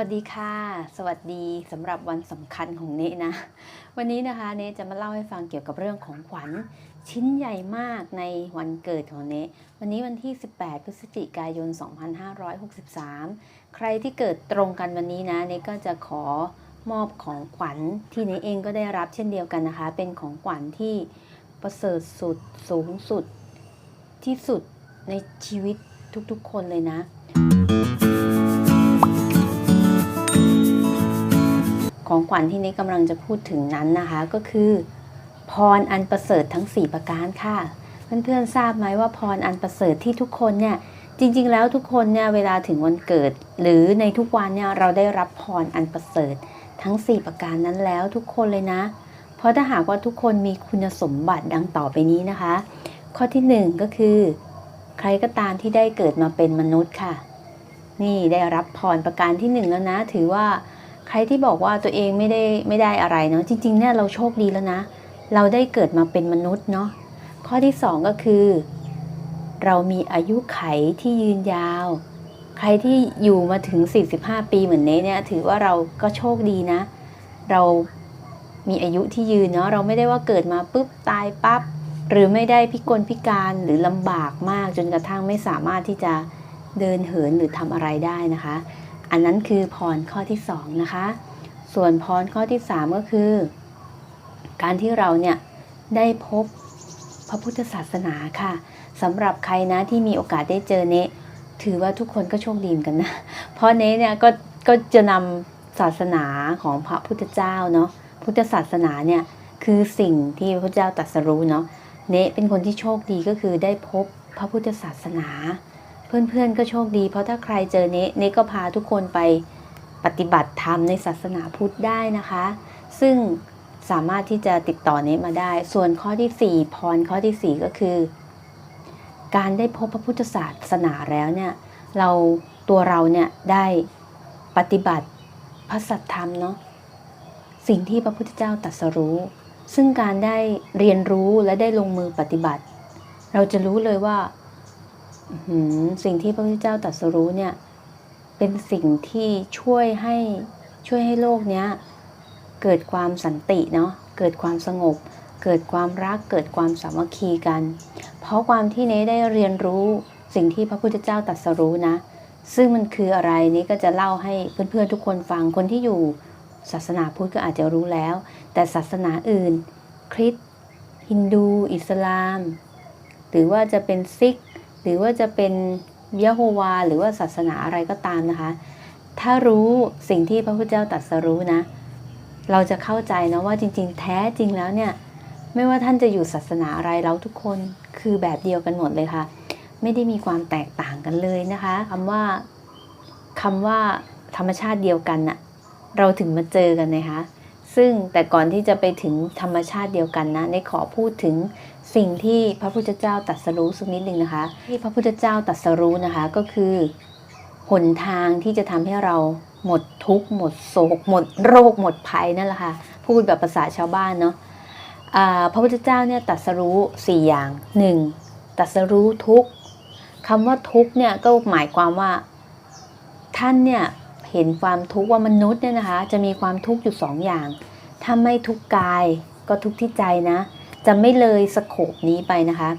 วัสดีค่ะ สวัสดีสำหรับวันสำคัญของเนนะ วันนี้นะคะเนจะมาเล่าให้ฟังเกี่ยวกับเรื่องของขวัญชิ้นใหญ่มากในวันเกิดของเนวันนี้วันที่ 18 พฤศจิกายน 2563 ใครที่เกิดตรงกันวันนี้นะเนก็จะขอมอบของขวัญที่เนเองก็ได้รับเช่นเดียวกันนะคะ เป็นของขวัญที่ประเสริฐสุดสูงสุดที่สุดในชีวิตทุกๆ คนเลยนะ ของขวัญที่นี้กำลังจะพูดถึงนั้นนะคะ ก็คือ พรอันประเสริฐทั้ง 4 ประการค่ะ เพื่อนๆทราบไหมว่าพรอันประเสริฐที่ทุกคนเนี่ยจริงๆ แล้วทุกคนเนี่ยเวลาถึงวันเกิด หรือในทุกวันเนี่ยเราได้รับพรอันประเสริฐทั้ง 4 ประการนั้นแล้วทุกคนเลยนะ เพราะถ้าหากว่าทุกคนมีคุณสมบัติดังต่อไปนี้นะคะ ข้อที่ 1 ก็คือ ใครก็ตามที่ได้เกิดมาเป็นมนุษย์ค่ะ นี่ได้รับพรประการที่หนึ่งแล้วนะ ถือว่า ใครที่บอกว่าตัวเองไม่ได้ไม่ได้อะไรเนาะจริงๆเนี่ยเราโชคดีแล้วนะ เราได้เกิดมาเป็นมนุษย์เนาะข้อที่สองก็คือ เรามีอายุไขที่ยืนยาว ใครที่อยู่มาถึง 45 ปีเหมือนเน้เนี่ยถือว่าเราก็โชคดีนะ เรามีอายุที่ยืนเนาะเราไม่ได้ว่าเกิดมาปุ๊บตายปั๊บหรือไม่ได้พิกลพิการหรือลำบากมากจนกระทั่งไม่สามารถที่จะเดินเหินหรือทำอะไรได้นะคะ อันนั้นคือพรข้อที่สองนะคะ ส่วนพรข้อที่สามก็คือ การที่เราเนี่ยได้พบพระพุทธศาสนาค่ะสำหรับใครนะที่มีโอกาสได้เจอเนะถือว่าทุกคนก็โชคดีมกันนะ เพราะเนะเนี่ยก็ก็จะนำศาสนาของพระพุทธเจ้าเนาะพุทธศาสนาเนี่ยคือสิ่งที่พระพุทธเจ้าตรัสรู้เนาะเนะเป็นคนที่โชคดีก็คือได้พบพระพุทธศาสนา เพื่อนๆก็โชคดี เพราะถ้าใครเจอเนะเนก็พาทุกคนไปปฏิบัติธรรมในศาสนาพุทธได้นะคะ ซึ่งสามารถที่จะติดต่อเนะมาได้ ส่วนข้อที่ 4 พรข้อทีสี่ 4 ก็คือ การได้พบพระพุทธศาสนาแล้วเนี่ยเราตัวเราเนี่ยได้ปฏิบัติพระสัทธรรมเนาะสิ่งที่พระพุทธเจ้าตรัสรู้ ซึ่งการได้เรียนรู้และได้ลงมือปฏิบัติ เราจะรู้เลยว่า สิ่งที่พระพุทธเจ้าตรัสรู้เนี่ยเป็นสิ่งที่ช่วยให้ช่วยให้โลกเนี้ยเกิดความสันติเนาะเกิดความสงบ เกิดความรักเกิดความสามัคคีกัน เพราะความที่เนได้เรียนรู้สิ่งที่พระพุทธเจ้าตรัสรู้นะ ซึ่งมันคืออะไรนี้ก็จะเล่าให้เพื่อนๆทุกคนฟังคนที่อยู่ศาสนาพุทธก็อาจจะรู้แล้ว แต่ศาสนาอื่น คริสต์ฮินดู อิสลาม หรือว่าจะเป็นซิก หรือว่าจะเป็นยะโฮวา หรือว่าศาสนาอะไรก็ตามนะคะ ถ้ารู้สิ่งที่พระพุทธเจ้าตรัสรู้นะ เราจะเข้าใจนะว่าจริง ๆ แท้จริงแล้วเนี่ย ไม่ว่าท่านจะอยู่ศาสนาอะไรเราทุกคนคือแบบเดียวกันหมดเลยค่ะ ไม่ได้มีความแตกต่างกันเลยนะคะคำว่าคำว่าธรรมชาติเดียวกันน่ะเราถึงมาเจอกันนะคะซึ่งแต่ก่อนที่จะไปถึงธรรมชาติเดียวกันนะ ในขอพูดถึง สิ่งที่พระพุทธเจ้าตรัสรู้สักนิดหนึ่งนะคะ ที่พระพุทธเจ้าตรัสรู้นะคะก็คือหนทางที่จะทำให้เราหมดทุกข์หมดโศกหมดโรคหมดภัยนั่นแหละค่ะพูดแบบภาษาชาวบ้านเนาะพระพุทธเจ้าเนี่ยตรัสรู้สี่อย่างหนึ่งตรัสรู้ทุกข์คำว่าทุกข์เนี่ยก็หมายความว่าท่านเนี่ยเห็นความทุกข์ว่ามนุษย์เนี่ยนะคะจะมีความทุกข์อยู่สองอย่าง ถ้าไม่ทุกข์กายก็ทุกข์ที่ใจนะ จะไม่เลยสโคปนี้ไปนะคะ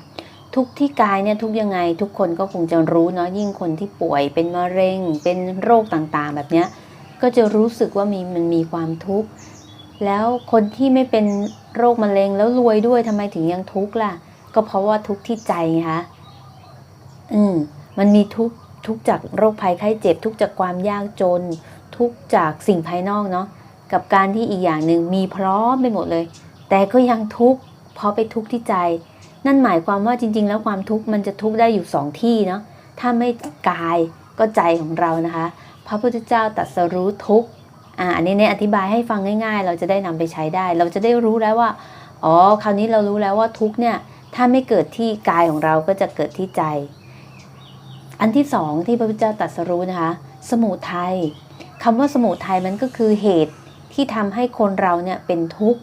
ทุกที่กายเนี่ยทุกยังไงทุกคนก็คงจะรู้เนาะยิ่งคนที่ป่วยเป็นมะเร็ง เป็นโรคต่างๆ แบบเนี้ยก็จะรู้สึกว่ามีมันมีความทุกข์แล้วคนที่ไม่เป็นโรคมะเร็งแล้วรวยด้วยทำไมถึงยังทุกข์ล่ะ ก็เพราะว่าทุกข์ที่ใจไงคะอืมมันมีทุกข์ทุกจากโรคภัยไข้เจ็บ ทุกจากความยากจน ทุกจากสิ่งภายนอกเนาะกับการที่อีกอย่างหนึ่งมีพร้อมไปหมดเลย แต่ก็ยังทุกข์ เพราะไปทุกข์ที่ใจ นั่นหมายความว่าจริง ๆ แล้วความทุกข์มันจะทุกข์ได้อยู่สองที่เนาะถ้าไม่กายก็ใจของเรานะคะ พระพุทธเจ้าตรัสรู้ทุกข์อ่าอันนี้เนี่ยอธิบายให้ฟังง่าย ๆ เราจะได้นำไปใช้ได้ เราจะได้รู้แล้วว่าอ๋อคราวนี้เรารู้แล้วว่าทุกข์เนี่ยถ้าไม่เกิดที่กายของเราก็จะเกิดที่ใจ อันที่สองที่พระพุทธเจ้าตรัสรู้นะคะ สมุทัยคำว่าสมุทัยมันก็คือเหตุที่ทำให้คนเราเนี่ยเป็นทุกข์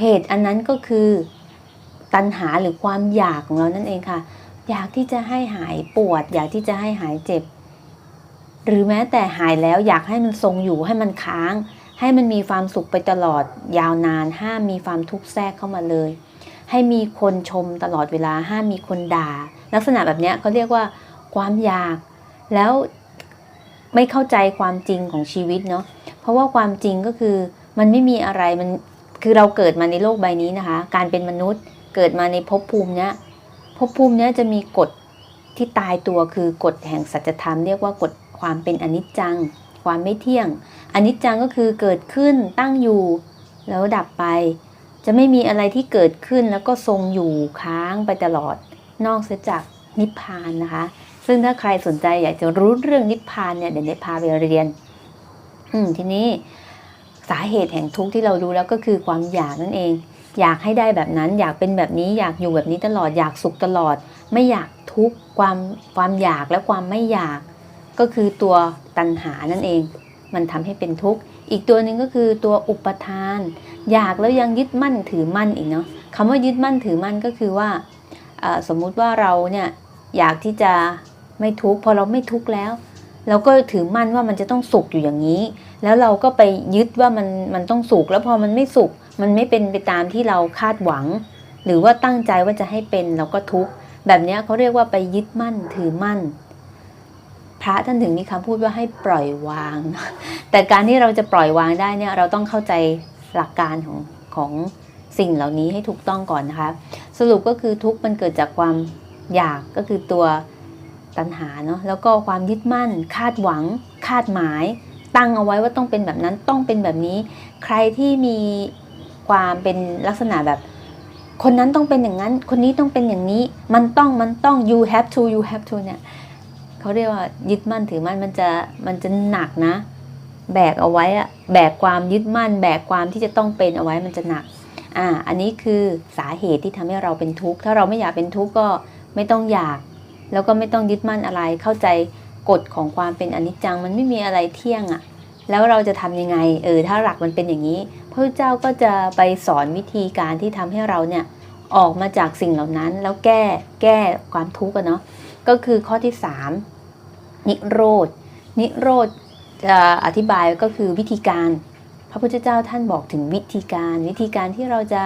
เหตุอันนั้นก็คือ ตัณหาหรือความอยากของเรานั่นเองค่ะ อยากที่จะให้หายปวด อยากที่จะให้หายเจ็บ หรือแม้แต่หายแล้วอยากให้มันทรงอยู่ให้มันค้าง ให้มันมีความสุขไปตลอดยาวนานห้ามมีความทุกข์แทรกเข้ามาเลย ให้มีคนชมตลอดเวลาห้ามมีคนด่า ลักษณะแบบนี้เขาเรียกว่าความอยากแล้วไม่เข้าใจความจริงของชีวิตเนาะเพราะว่าความจริงก็คือมันไม่มีอะไรมันคือเราเกิดมาในโลกใบนี้นะคะ การเป็นมนุษย์ เกิดมาในภพภูมิเนี้ยภพภูมิเนี้ยจะมีกฎที่ตายตัวคือกฎแห่งสัจธรรมเรียกว่ากฎความเป็นอนิจจัง ความไม่เที่ยง อนิจจังก็คือเกิดขึ้นตั้งอยู่ แล้วดับไป จะไม่มีอะไรที่เกิดขึ้นแล้วก็ทรงอยู่ค้างไปตลอด นอกเสียจากนิพพานนะคะ ซึ่งถ้าใครสนใจอยากจะรู้เรื่องนิพพานเนี่ยเดี๋ยวเนยพาไปเรียน อืมทีนี้สาเหตุแห่งทุกข์ที่เรารู้แล้วก็คือความอยากนั่นเอง อยากให้ได้แบบนั้น อยากเป็นแบบนี้อยากอยู่แบบนี้ตลอดอยากสุขตลอด ไม่อยากทุกข์ความความอยากและความไม่อยาก ก็คือตัวตัณหานั่นเอง มันทำให้เป็นทุกข์อีกตัวหนึ่งก็คือตัวอุปทาน อยากแล้วยังยึดมั่นถือมั่นอีกเนาะคำว่ายึดมั่นถือมั่นก็คือว่าสมมุติว่าเราเนี่ยอยากที่จะไม่ทุกข์พอเราไม่ทุกข์แล้ว เราก็ถือมั่นว่ามันจะต้องสุขอยู่อย่างนี้ แล้วเราก็ไปยึดว่ามันมันต้องสุขแล้วพอมันไม่สุข มันไม่เป็นไปตามที่เราคาดหวัง หรือว่าตั้งใจว่าจะให้เป็นเราก็ทุกข์แบบนี้เขาเรียกว่าไปยึดมั่นถือมั่น พระท่านถึงมีคำพูดว่าให้ปล่อยวาง แต่การที่เราจะปล่อยวางได้เนี่ยเราต้องเข้าใจหลักการของของสิ่งเหล่านี้ให้ถูกต้องก่อนนะคะ สรุปก็คือทุกข์มันเกิดจากความอยากก็คือตัวตัณหาเนาะแล้วก็ความยึดมั่น คาดหวัง คาดหมาย ตั้งเอาไว้ว่าต้องเป็นแบบนั้นต้องเป็นแบบนี้ ใครที่มี ความเป็นลักษณะแบบ คนนั้นต้องเป็นอย่างนั้น คนนี้ต้องเป็นอย่างนี้ มันต้องมันต้อง you have to you have to เนี่ยเขาเรียกว่ายึดมั่นถือมั่นมันจะมันจะหนักนะ แบกเอาไว้อะแบกความยึดมั่น แบกความที่จะต้องเป็นเอาไว้มันจะหนักอ่าอันนี้คือสาเหตุที่ทำให้เราเป็นทุกข์ถ้าเราไม่อยากเป็นทุกข์ก็ไม่ต้องอยาก แล้วก็ไม่ต้องยึดมั่นอะไรเข้าใจกฎของความเป็นอนิจจังมันไม่มีอะไรเที่ยงอะ่ะแล้วเราจะทำยังไงเออถ้าหลักมันเป็นอย่างนี้ พระเจ้าก็จะไปสอนวิธีการที่ทำให้เราเนี่ยออกมาจากสิ่งเหล่านั้นแล้วแก้แก้ความทุกข์อะเนาะก็คือข้อที่ 3 นิโรธนิโรธจะอธิบายก็คือวิธีการ พระพุทธเจ้าท่านบอกถึงวิธีการ วิธีการที่เราจะ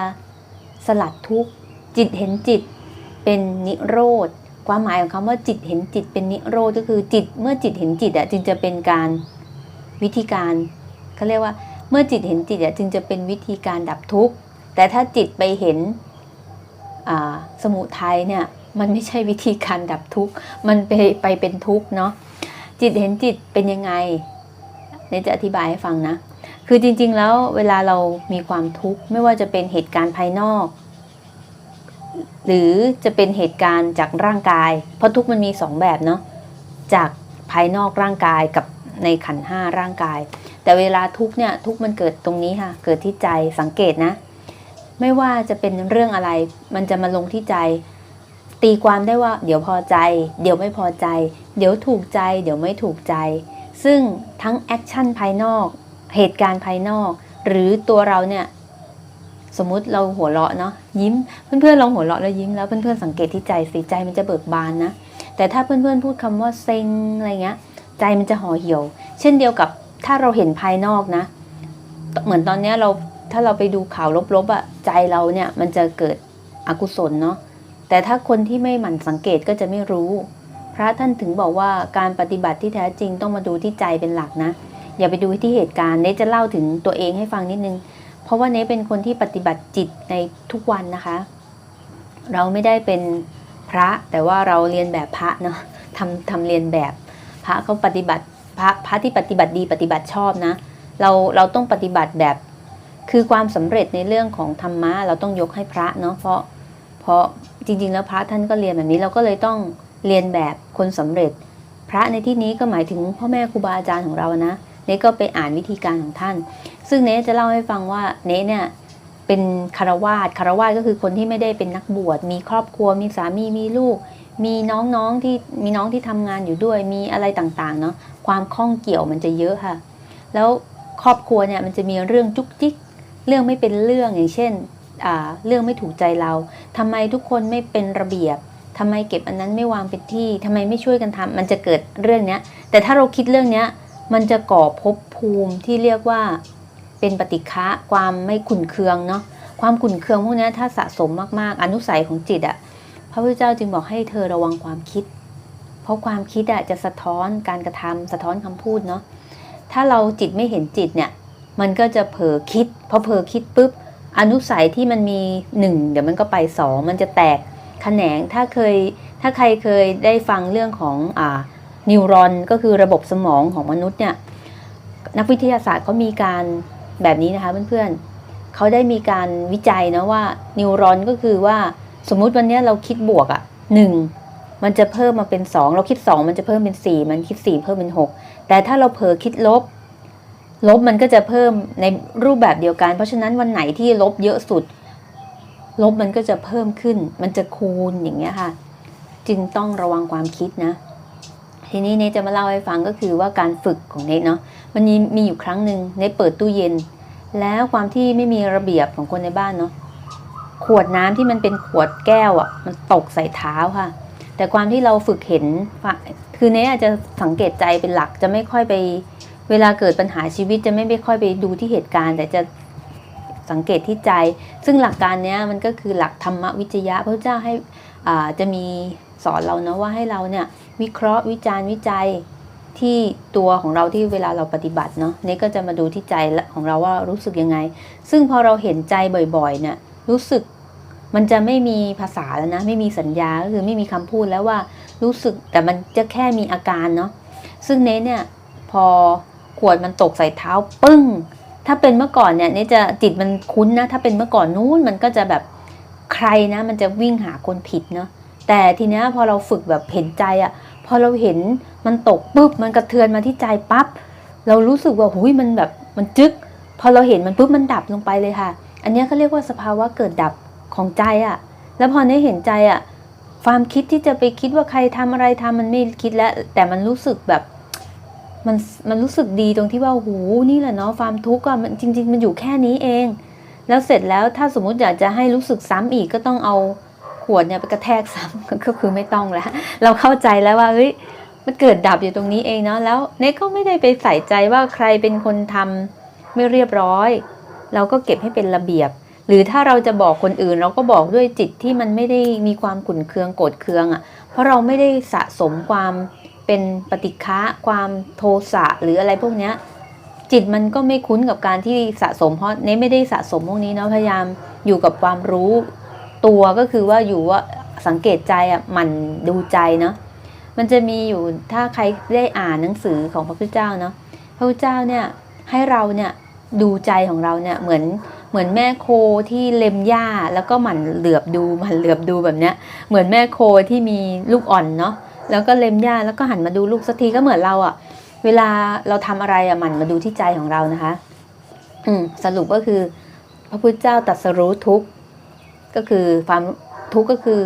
สลัดทุกข์จิตเห็นจิตเป็นนิโรธความหมายของคำว่าจิตเห็นจิตเป็นนิโรธก็คือจิตเมื่อจิตเห็นจิตอะจึงจะเป็นการวิธีการเขาเรียกว่า เมื่อจิตเห็นจิตจึงจะเป็นวิธีการดับทุกข์ แต่ถ้าจิตไปเห็นสมุทัยเนี่ยมันไม่ใช่วิธีการดับทุกข์มันไปไปเป็นทุกข์เนาะจิตเห็นจิตเป็นยังไงเนี่ยจะอธิบายให้ฟังนะ คือจริง ๆ แล้วเวลาเรามีความทุกข์ไม่ว่าจะเป็นเหตุการณ์ภายนอก หรือจะเป็นเหตุการณ์จากร่างกาย เพราะทุกข์มันมีสองแบบเนาะจากภายนอกร่างกายกับ ในขันห้าร่างกาย แต่เวลาทุกเนี่ยทุกมันเกิดตรงนี้ค่ะ เกิดที่ใจสังเกตนะ ไม่ว่าจะเป็นเรื่องอะไร มันจะมาลงที่ใจ ตีความได้ว่า เดี๋ยวพอใจ เดี๋ยวไม่พอใจ เดี๋ยวถูกใจ เดี๋ยวไม่ถูกใจ ซึ่งทั้งแอคชั่นภายนอก เหตุการณ์ภายนอก หรือตัวเราเนี่ยสมมุติเราหัวเราะเนาะยิ้มเพื่อนๆลองหัวเราะแล้วยิ้มแล้วเพื่อนๆสังเกตที่ใจสิใจมันจะเบิกบานนะแต่ถ้าเพื่อนๆพูดคำว่าเซ็งอะไรเงี้ย ใจมันจะห่อเหี่ยว เช่นเดียวกับถ้าเราเห็นภายนอกนะ เหมือนตอนนี้เราถ้าเราไปดูข่าวลบๆอะใจเราเนี่ยมันจะเกิดอกุศลเนาะแต่ถ้าคนที่ไม่หมั่นสังเกตก็จะไม่รู้ พระท่านถึงบอกว่าการปฏิบัติที่แท้จริงต้องมาดูที่ใจเป็นหลักนะ อย่าไปดูที่เหตุการณ์เนจะเล่าถึงตัวเองให้ฟังนิดนึง เพราะว่าเนเป็นคนที่ปฏิบัติจิตในทุกวันนะคะ เราไม่ได้เป็นพระแต่ว่าเราเรียนแบบพระเนาะทำทำเรียนแบบ พระเขาปฏิบัติพระพระที่ปฏิบัติดีปฏิบัติชอบนะ เราเราต้องปฏิบัติแบบคือความสำเร็จในเรื่องของธรรมะเราต้องยกให้พระเนาะเพราะเพราะจริงๆ แล้วพระท่านก็เรียนแบบนี้เราก็เลยต้องเรียนแบบคนสำเร็จ พระในที่นี้ก็หมายถึงพ่อแม่ครูบาอาจารย์ของเรานะเนก็ไปอ่านวิธีการของท่าน ซึ่งเนจะเล่าให้ฟังว่าเนเนี่ยเป็นคารวาสคารวาสก็คือคนที่ไม่ได้เป็นนักบวชมีครอบครัวมีสามีมีลูก มีน้องๆที่มีน้องที่ทำงานอยู่ด้วยมีอะไรต่างๆเนาะความข้องเกี่ยวมันจะเยอะค่ะ แล้วครอบครัวเนี่ยมันจะมีเรื่องจุกจิกเรื่องไม่เป็นเรื่องอย่างเช่นเรื่องไม่ถูกใจเราทำไมทุกคนไม่เป็นระเบียบทำไมเก็บอันนั้นไม่วางเป็นที่ทำไมไม่ช่วยกันทำมันจะเกิดเรื่องเนี้ย แต่ถ้าเราคิดเรื่องเนี้ย มันจะก่อภพภูมิที่เรียกว่าเป็นปฏิฆะความไม่ขุนเคืองเนาะความขุนเคืองพวกนี้ถ้าสะสมมากๆ อนุสัยของจิตอะ พระพุทธเจ้าจึงบอกให้เธอระวังความคิด เพราะความคิดอะจะสะท้อนการกระทำสะท้อนคำพูดเนาะถ้าเราจิตไม่เห็นจิตเนี่ย มันก็จะเผลอคิดพอเผลอคิดปุ๊บอนุสัยที่มันมีหนึ่งเดี๋ยวมันก็ไปสองมันจะแตกแขนงถ้าเคยถ้าใครเคยได้ฟังเรื่องของอ่านิวรอนก็คือระบบสมองของมนุษย์เนี่ยนักวิทยาศาสตร์เขามีการแบบนี้นะคะเพื่อนๆเขาได้มีการวิจัยนะว่านิวรอนก็คือว่า สมมุติวันนี้เราคิดบวกอะ่ะหนึ่งมันจะเพิ่มมาเป็น2เราคิด2มันจะเพิ่มเป็น4มันคิด4เพิ่มเป็น6แต่ถ้าเราเผลอคิดลบ ลบมันก็จะเพิ่มในรูปแบบเดียวกัน เพราะฉะนั้นวันไหนที่ลบเยอะสุด ลบมันก็จะเพิ่มขึ้น มันจะคูณอย่างเงี้ยค่ะ จึงต้องระวังความคิดนะทีนี้เนทจะมาเล่าให้ฟังก็คือว่าการฝึกของเนทเนาะมันมีมีอยู่ครั้งหนึ่งเนทเปิดตู้เย็น แล้วความที่ไม่มีระเบียบของคนในบ้านเนาะ ขวดน้ำที่มันเป็นขวดแก้วอะ่ะ มันตกใส่เท้าค่ะ แต่ความที่เราฝึกเห็นคือเนทอาจจะสังเกตใจเป็นหลักจะไม่ค่อยไป เวลาเกิดปัญหาชีวิตจะไม่ไม่ค่อยไปดูที่เหตุการณ์ แต่จะสังเกตที่ใจ ซึ่งหลักการเนี้ยมันก็คือหลักธรรมวิจยะพระเจ้าให้อ่าจะมีสอนเรานะว่าให้เราเนี่ยวิเคราะห์วิจารณ์วิจัยที่ตัวของเราที่เวลาเราปฏิบัติเนาะนี่ก็จะมาดูที่ใจของเราว่ารู้สึกยังไง ซึ่งพอเราเห็นใจบ่อยๆเนี่ย รู้สึกมันจะไม่มีภาษาแล้วนะ ไม่มีสัญญาก็คือไม่มีคำพูดแล้วว่ารู้สึกแต่มันจะแค่มีอาการเนาะซึ่งเน้เนี่ย พอขวดมันตกใส่เท้าปึ้ง ถ้าเป็นเมื่อก่อนเนี่ยเนี่จะจิตมันคุ้นนะ ถ้าเป็นเมื่อก่อนนู้นมันก็จะแบบใครนะ มันจะวิ่งหาคนผิดเนาะแต่ทีเนี้ยพอเราฝึกแบบเห็นใจอะ่ะพอเราเห็นมันตกปุ๊บมันกระเทือนมาที่ใจปั๊บเรารู้สึกว่าหุยมันแบบมันจึ๊กพอเราเห็นมันปุ๊บมันดับลงไปเลยค่ะ อันนี้เขาเรียกว่าสภาวะเกิดดับของใจอะ่ะ แล้วพอได้เห็นใจอะ่ะ ความคิดที่จะไปคิดว่าใครทำอะไรทำมันไม่คิดแล้ว แต่มันรู้สึกแบบ มันมันรู้สึกดีตรงที่ว่าโหนี่แหละเนาะความทุกข์อะมันจริง ๆ มันอยู่แค่นี้เอง แล้วเสร็จแล้วถ้าสมมุติอยากจะให้รู้สึกซ้ำอีกก็ต้องเอาขวดเนี่ยไปกระแทกซ้ำก็คือไม่ต้องแล้ว เราเข้าใจแล้วว่าเฮ้ยมันเกิดดับอยู่ตรงนี้เองเนาะแล้วเนทก็ไม่ได้ไปใส่ใจว่าใครเป็นคนทำไม่เรียบร้อย เราก็เก็บให้เป็นระเบียบ หรือถ้าเราจะบอกคนอื่น เราก็บอกด้วยจิตที่มันไม่ได้มีความขุ่นเคืองโกรธเคืองอะ่ะเพราะเราไม่ได้สะสมความเป็นปฏิฆะความโทสะหรืออะไรพวกเนี้ยจิตมันก็ไม่คุ้นกับการที่สะสมเพราะเน้ไม่ได้สะสมพวกนี้เนาะพยายามอยู่กับความรู้ตัวก็คือว่าอยู่ว่าสังเกตใจอะหมันดูใจเนาะมันจะมีอยู่ถ้าใครได้อ่านหนังสือของพระพุทธเจ้าเนาะพระพุทธเจ้าเนี่ยให้เราเนี่ย ดูใจของเราเนี่ยเหมือนเหมือนแม่โคที่เล็มหญ้าแล้วก็หมั่นเหลือบดูหมั่นเหลือบดูแบบเนี้ยเหมือนแม่โคที่มีลูกอ่อนเนาะแล้วก็เล็มหญ้าแล้วก็หันมาดูลูกสักทีก็เหมือนเราอะ เวลาเราทำอะไรอะหมันมาดูที่ใจของเรานะคะ อืมสรุปก็คือ พระพุทธเจ้าตรัสรู้ทุกก็คือความทุกก็คือ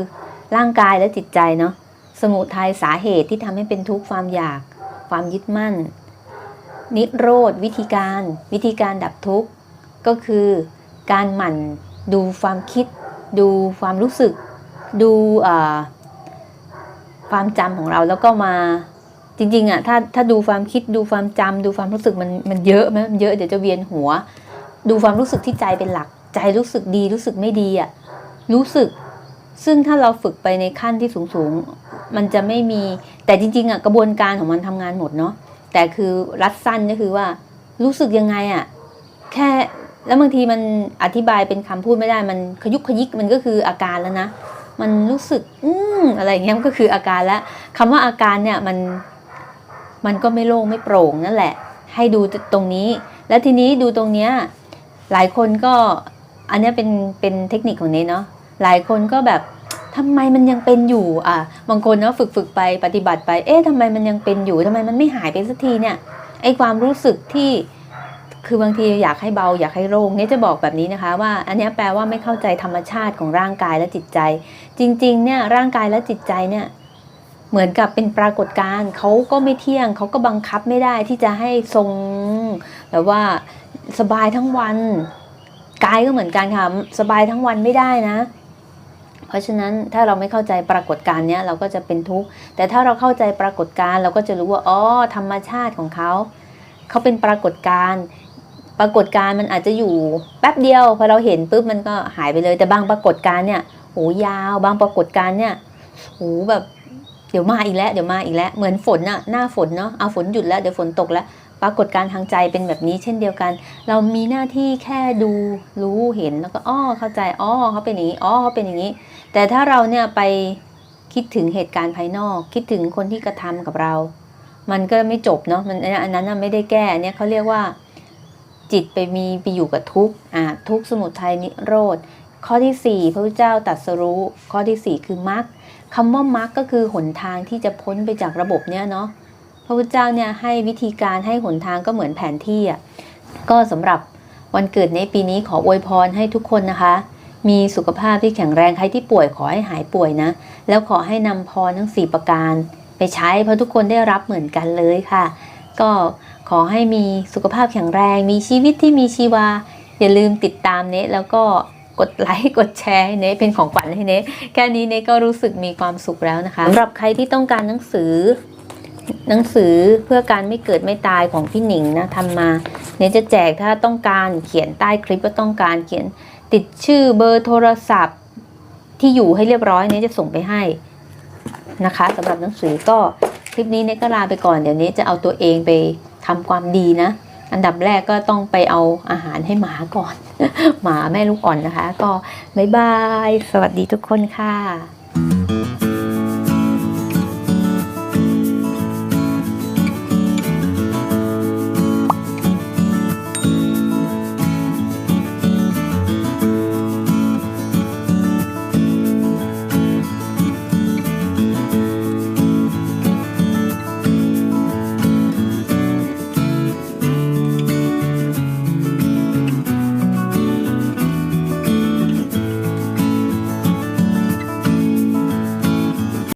ร่างกายและจิตใจเนาะสมุทัยสาเหตุที่ทำให้เป็นทุกข์ความอยาก ความยึดมั่น นิโรธวิธีการวิธีการดับทุกข์ ก็คือการหมั่นดูความคิด ดูความรู้สึก ดูความจำของเราแล้วก็มาจริงๆอะถ้าถ้าดูความคิดดูความจำดูความรู้สึกมันมันเยอะไหมมันเยอะเดี๋ยวจะเวียนหัว ดูความรู้สึกที่ใจเป็นหลัก ใจรู้สึกดีรู้สึกไม่ดีอะรู้สึกซึ่งถ้าเราฝึกไปในขั้นที่สูงๆ มันจะไม่มีแต่จริงๆอะกระบวนการของมันทำงานหมดเนาะ แต่คือรัดสั้นก็คือว่ารู้สึกยังไงอะแค่แล้วบางทีมันอธิบายเป็นคำพูดไม่ได้มันขยุกขยิกมันก็คืออาการแล้วนะมันรู้สึกอืมอะไรอย่างเงี้ยมันก็คืออาการแล้วคำว่าอาการเนี่ยมันมันก็ไม่โล่งไม่โปร่งนั่นแหละ ให้ดูตรงนี้ แล้วทีนี้ดูตรงเนี้ยหลายคนก็อันนี้เป็นเป็นเทคนิคของเนเนาะหลายคนก็แบบ ทำไมมันยังเป็นอยู่อะบางคนเนาะฝึกฝึกไปปฏิบัติไป เอ๊ะทำไมมันยังเป็นอยู่ทำไมมันไม่หายไปสักทีเนี่ยไอความรู้สึกที่คือบางทีอยากให้เบาอยากให้โล่งเนี่ยจะบอกแบบนี้นะคะ ว่าอันนี้แปลว่าไม่เข้าใจธรรมชาติของร่างกายและจิตใจ จริงๆเนี่ยร่างกายและจิตใจเนี่ยเหมือนกับเป็นปรากฏการณ์เขาก็ไม่เที่ยงเขาก็บังคับไม่ได้ที่จะให้ทรงแบบว่าสบายทั้งวันกายก็เหมือนกันค่ะสบายทั้งวันไม่ได้นะ เพราะฉะนั้นถ้าเราไม่เข้าใจปรากฏการณ์เนี้ยเราก็จะเป็นทุกข์แต่ถ้าเราเข้าใจปรากฏการณ์เราก็จะรู้ว่าอ๋อธรรมชาติของเขาเขาเป็นปรากฏการณ์ปรากฏการณ์มันอาจจะอยู่แป๊บเดียวพอเราเห็นปุ๊บมันก็หายไปเลย แต่บางปรากฏการณ์เนี่ยโหยาว บางปรากฏการณ์เนี่ยโหแบบเดี๋ยวมาอีกแล้วเดี๋ยวมาอีกแล้วเหมือนฝนอะหน้าฝนเนาะเอาฝนหยุดแล้วเดี๋ยวฝนตกแล้ว ปรากฏการณ์ทางใจเป็นแบบนี้เช่นเดียวกัน เรามีหน้าที่แค่ดูรู้เห็นแล้วก็อ้อเข้าใจอ้อเขาเป็นอย่างนี้อ้อเขาเป็นอย่างนี้ แต่ถ้าเราเนี่ยไปคิดถึงเหตุการณ์ภายนอก คิดถึงคนที่กระทำกับเรา มันก็ไม่จบเนาะมันอันนั้นไม่ได้แก้อันเนี้ยเขาเรียกว่าจิตไปมีไปอยู่กับทุกข์อ่าทุกข์สมุทัยนิโรธข้อที่สี่พระพุทธเจ้าตรัสรู้ ข้อที่สี่คือมรรคคำว่ามรรคก็คือหนทางที่จะพ้นไปจากระบบเนี้ยเนาะพระพุทธเจ้าเนี่ยให้วิธีการให้หนทางก็เหมือนแผนที่อะก็สำหรับวันเกิดในปีนี้ขออวยพรให้ทุกคนนะคะ มีสุขภาพที่แข็งแรงใครที่ป่วยขอให้หายป่วยนะ แล้วขอให้นำพรทั้ง 4 ประการ ไปใช้เพราะทุกคนได้รับเหมือนกันเลยค่ะ ก็ขอให้มีสุขภาพแข็งแรง มีชีวิตที่มีชีวา อย่าลืมติดตามเนทแล้วก็กดไลค์กดแชร์ให้เนทเป็นของขวัญให้เนทแค่นี้เนทก็รู้สึกมีความสุขแล้วนะคะสำหรับใครที่ต้องการหนังสือหนังสือเพื่อการไม่เกิดไม่ตายของพี่หนิงนะทำมา เนทจะแจกถ้าต้องการเขียนใต้คลิปว่าต้องการเขียน ติดชื่อเบอร์โทรศัพท์ที่อยู่ให้เรียบร้อยเนทจะส่งไปให้นะคะสำหรับหนังสือก็คลิปนี้เนทก็ลาไปก่อนเดี๋ยวนี้จะเอาตัวเองไปทำความดีนะ อันดับแรกก็ต้องไปเอาอาหารให้หมาก่อน หมาแม่ลูกอ่อนนะคะ ก็บ๊ายบาย สวัสดีทุกคนค่ะ